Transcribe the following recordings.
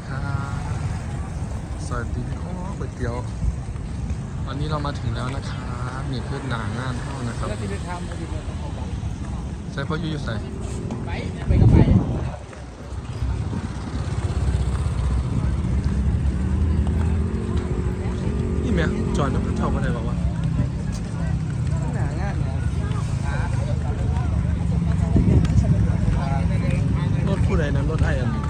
ดีครับสวัสดีโอ้ก๋วยเตี๋ยววันนี้เรามาถึงแล้วนะครับนี่คือหนางานเท่านะครับแล้วที่ไปทำพอดีเลยต้องเอาบัตรใส่พ่อยูอยู่ใส่ไปไปก็ไปนี่แม่จอดน้ำพระเจ้าอะไรบอกว่า หนางานเนี่ย รถผู้ใดนั้นรถไอ้อันนี้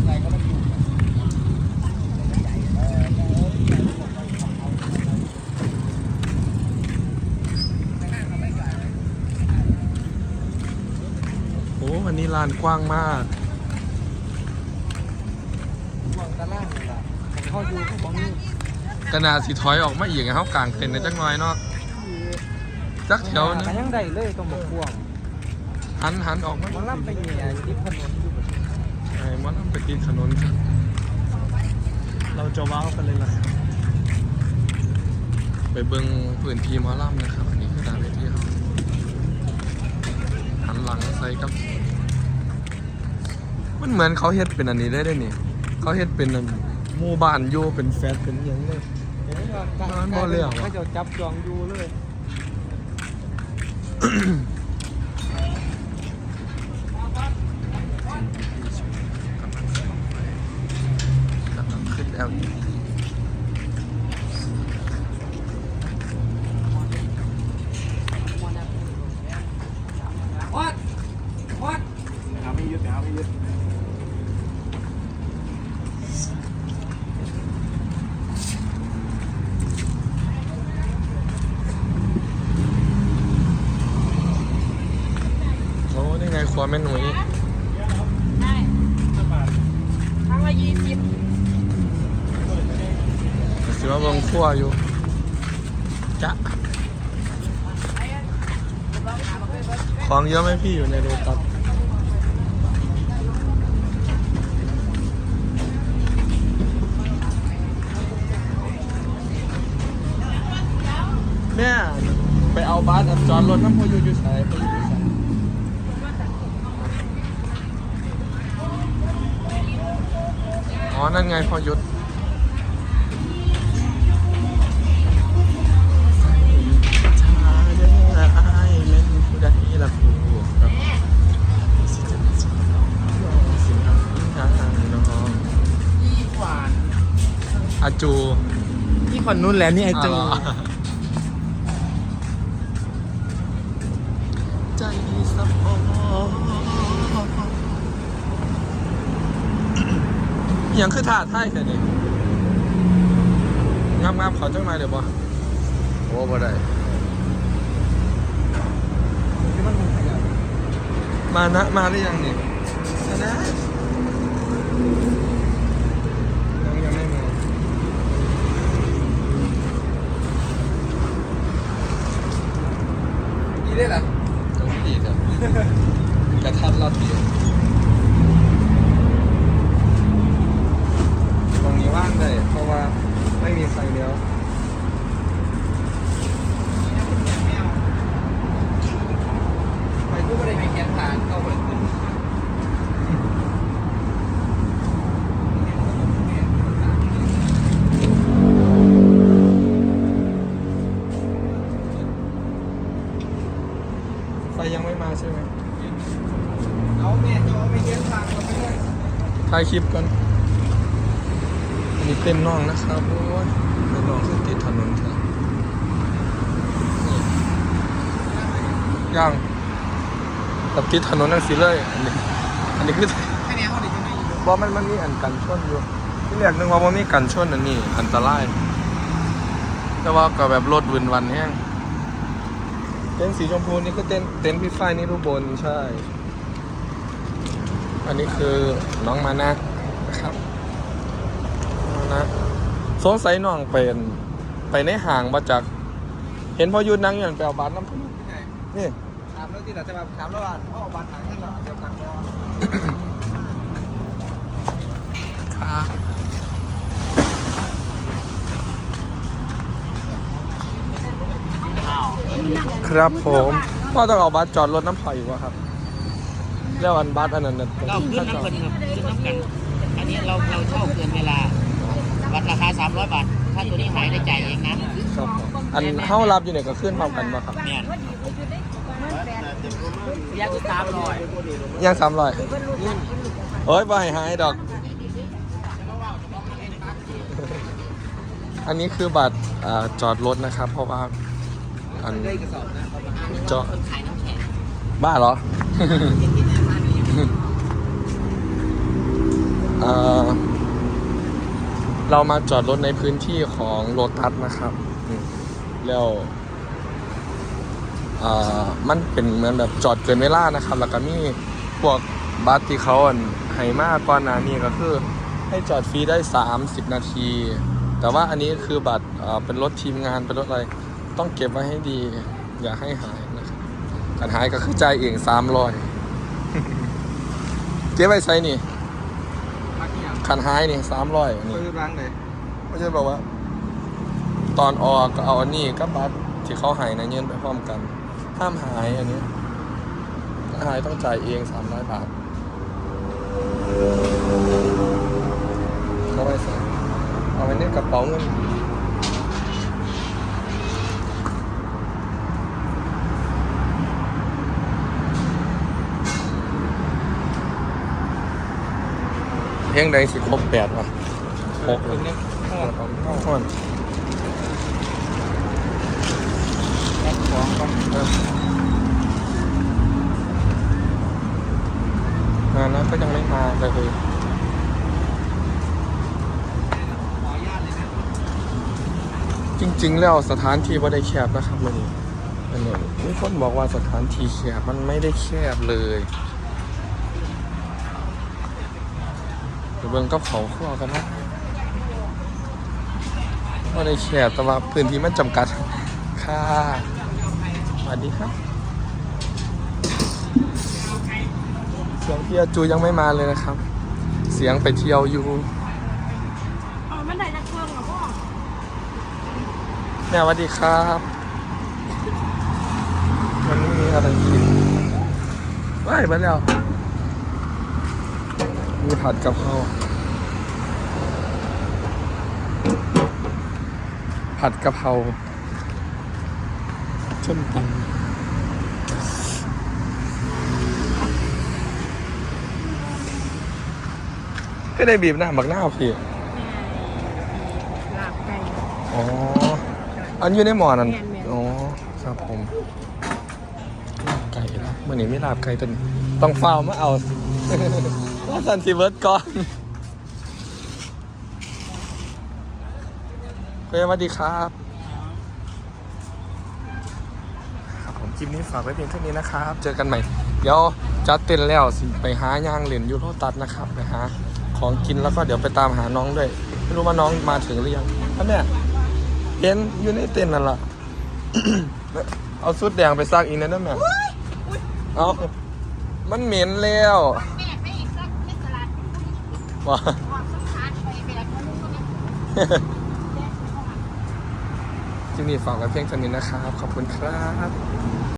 อะไรก็ไม่อยู่ โอ้วันนี้ ลานกว้างมากหวังตะล่างนี่แหละผมเข้าอยู่ก็บอกนี่กระนาสีถอยออกมาอีกไงเขากลางเต็นท์ในจักหน้อยเนาะจักแถวนึงแต่ยังได้เลยต้องบอกพ่วงหันหันออกมามันล่ำไปเหนียอยู่ที่ถนนอยู่แบบไอ้มันไปติดถนนครับเราจะว้าวไปเลยล่ะครับไปเบิ้งพื้นที่หมอลำนะครับ อันนี้คือดานเวทีเขาหันหลังใส่กับ มันเหมือนเขาเฮ็ดเป็นอันนี้ได้ได้นี่ เขาเฮ็ดเป็นอันหมู่บ้านอยู่เป็นแฟดเป็นหยังเลยเห็นว่าการมันบ่เลี้ยวอะเขาจะจับจองอยู่เลยกำลังขึ้น LED วัดวัดหาไม่ยึดหาไม่ยึด โอ้นี่ไงครั วแม่หนุ่ยได้ครั้งละยี่สิบสิว่าเบิ่งครัวอยู่จ๊ะของเยอะไหมพี่อยู่ในโรตัสแม่ไปเอาบ้านอันจอดรถน้ำพออยู่อยู่ใส่พออยู่อยู่ใส่อ๋อ นั่นไงพอหยุดชาเด้ออ้ายแม่นผู้ใดละผู้ครับสิจะมีสิสิทำงานน้องยี่ขวานอาจูยี่ขวานนู่นแหละนี่ไอจูอ๋อใจสับปอ อหยังคือท่าท่ายแค่นี้งามๆเขาจังมาเดี๋ยวบ่โอ้บ่ได้ที่มันมีขยะมานะมาหรือยังนี่มานะยังยังไม่มายี่ได้เหรอต้องดีครับกระทัดรัดเดียวตรงนี้ว่างได้เพราะว่าไม่มีไฟเลี้ยวไปกูไม่ได้มีแขนขาเข้าไปขึ้นไฟยังไม่มาใช่ไหมเอาแม่จะเอาไปเลี้ยงทางเราไปเลยถ่ายคลิปกันอัน นี้เป็นน้องนะครับโอ้ยเป็นน้องคือติดถนนเถอะนี่ย่างกับติดถนนนั่นสิเลยอันนี้อันนี้คือแค่นี้เขาเดี๋ยวจะไม่อยู่ว่ามันมันมีอันกันชนอยู่ที่แรกนึกว่ามันมีกันชนอันนี้อันตรายแต่ว่าก็แบบรถวินวันแห้งเต็นท์สีชมพูนี่ก็เต็นท์เต็นท์พี่ฝ้ายนี่รูปบนใช่ อันนี้คือน้องมานะนะครับมานะ สงสัยน้องเป็นไปในห่างมาจาก เห็นพ่อยุดนั่งอย่างไปเอาบาสน้ำพุนี่ถามแล้วที่เราจะมาถามแล้วว่าเขาเอบัตรทางให้เราเดี๋ยวตังค์รอครับครับผมพ่อต้องเอาบัตรจอดรถน้ำพออยู่วะครับแล้วอันบัตรอันนั้นน่ะเราขึ้นน้ำเงินครับขึ้นน้ำกัน อันนี้เราเราเช่าเกินเวลา วัดราคา 300 บาท ถ้าตัวนี้หายได้จ่ายเองนะครับผมอันเฮารับอยู่เนี่ยก็ขึ้นพร้อมกันมาครับเนี่ยยาคือสามร้อยย่างสามร้อยโอ้ยบ่ให้หายดอก อันนี้คือบัตรอ่าจอดรถนะครับ เพราะว่าอันได้กระสอบนะเอามาให้จอดคนขายน้ำแข็งบ้าเหรอยังกินในร้านนี้ เรามาจอดรถในพื้นที่ของโลตัสนะครับแล้วมันเป็นเหมือนแบบจอดเกินเวลานะครับ แล้วก็มีพวกบัสที่เขาอันให้มาก่อนหน้านี้ก็คือ ให้จอดฟรีได้ 30 นาที แต่ว่าอันนี้คือบัตรเป็นรถทีมงานเป็นรถอะไร ต้องเก็บไว้ให้ดี อย่าให้หายนะครับการหายก็คือใจ่ายเอง300เก็บไว้ใส่นี่ คันหายนี่สามร้อยก็นี่คือร้านไหนไม่ใช่บอกว่า ตอนออกก็เอาอันนี้กับบัตรที่เขาหายนะเงินไปพร้อมกัน ห้ามหายอันนี้ถ้าหายต้องจ่ายเองสามร้อยบาทเขาไว้ใส่เอาไว้ในกระเป๋าเงิน เพลงใดสิครบแปดวะหกเลยเนี่ยเข้าห้อนรับของก่อนงานนั้นก็ยังไม่มาเลยขออนุญาตเลยนะจริง ๆ แล้วสถานที่ว่าได้แคบนะครับมันอันนี้มีคนบอกว่าสถานที่แคบมันไม่ได้แคบเลย เบิ่งกับเขาข้อกันนะว่าได้แคบแต่ว่าพื้นที่มันจำกัด ค่ะสวัสดีครับเสียงพี่อาจูยังไม่มาเลยนะครับ เสียงไปเที่ยวอยู่อ๋อมันได้จากเครื่องเหรอพ่อแม่สวัสดีครับวันนี้มีอะไรกินว้ายมาแล้วมีผัดกะเพรา ผัดกะเพราส้มตำก็ได้บีบหน้าบักหน้าพี่ลาบไก่อ๋อ อันอยู่ในหมอนั่นแม่นแม่นอ๋อ ครับผมลาบไก่แล้วมื่อนี้ไม่ลาบไก่เป็นต้องเฝ้าวมาเอาว่าสันติเวิร์ดก่อน เฮ้ยสวัสดีครับ ครับผมคลิปนี้ฝากไว้เพียงเท่านี้นะครับ เจอกันใหม่ เดี๋ยวจัดเต็นท์แล้วสิไปหาย่างเหรียญยูโรตัสนะครับไปหาของกินแล้วก็เดี๋ยวไปตามหาน้องด้วย ไม่รู้ว่าน้องมาถึงหรือยังท่านเนี่ยเห็นอยู่ในเต็นท์นั่นล่ะ เอาสุดแดงไปซักอีกนะนั่นน่ะเอามันเหม็นแล้วแม่ไปอีกสักเทศลาดว่าออกสักทานไปไปแล้วก็ลูกก็ไม่ ที่นี่ฝากไว้เพียงเท่านี้นะครับ ขอบคุณครับ